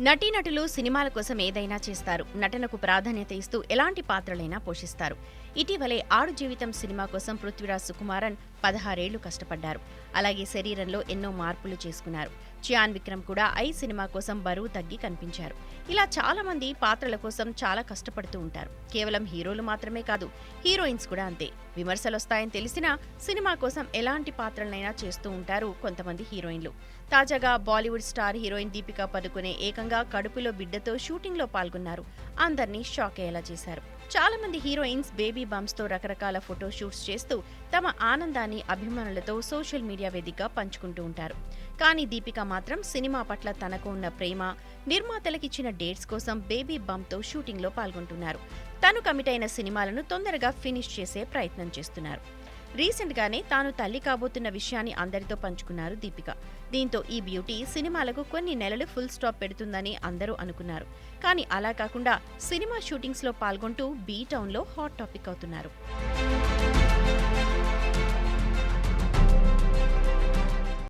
నటీనటులు సినిమాల కోసం ఏదైనా చేస్తారు. నటనకు ప్రాధాన్యత ఇస్తూ ఎలాంటి పాత్రలైనా పోషిస్తారు. ఇటీవలే ఆడు జీవితం సినిమా కోసం పృథ్వీరాజ్ సుకుమారన్ పదహారేళ్ళు కష్టపడ్డారు. అలాగే శరీరంలో ఎన్నో మార్పులు చేసుకున్నారు. చియాన్ విక్రమ్ కూడా ఐ సినిమా కోసం బరువు తగ్గి కనిపించారు. ఇలా చాలా మంది పాత్రల కోసం చాలా కష్టపడుతూ ఉంటారు. కేవలం హీరోలు మాత్రమే కాదు హీరోయిన్స్ కూడా అంతే. విమర్శలు వస్తాయని తెలిసినా సినిమా కోసం ఎలాంటి పాత్రలనైనా చేస్తూ ఉంటారు కొంతమంది హీరోయిన్లు. తాజాగా Bollywood star heroine Deepika Padukone ఏకంగా కడుపులో బిడ్డతో షూటింగ్లో పాల్గొన్నారు. అందరినీ షాక్ అయ్యేలా చేశారు. చాలా మంది హీరోయిన్స్ బేబీ బంప్స్తో రకరకాల ఫోటో షూట్స్ చేస్తూ తమ ఆనందాన్ని అభిమానులతో సోషల్ మీడియా వేదికగా పంచుకుంటూ ఉంటారు. కానీ దీపిక మాత్రం సినిమా పట్ల తనకు ఉన్న ప్రేమ నిర్మాతలకిచ్చిన డేట్స్ కోసం బేబీ బంప్తో షూటింగ్లో పాల్గొంటున్నారు. తను కమిట్ అయిన సినిమాలను తొందరగా ఫినిష్ చేసే ప్రయత్నం చేస్తున్నారు. రీసెంట్గానే తాను తల్లి కాబోతున్న విషయాన్ని అందరితో పంచుకున్నారు దీపిక. దీంతో ఈ బ్యూటీ సినిమాలకు కొన్ని నెలలు ఫుల్ స్టాప్ పెడుతుందని అందరూ అనుకున్నారు. కానీ అలా కాకుండా సినిమా షూటింగ్స్లో పాల్గొంటూ బీ టౌన్లో హాట్ టాపిక్ అవుతున్నారు.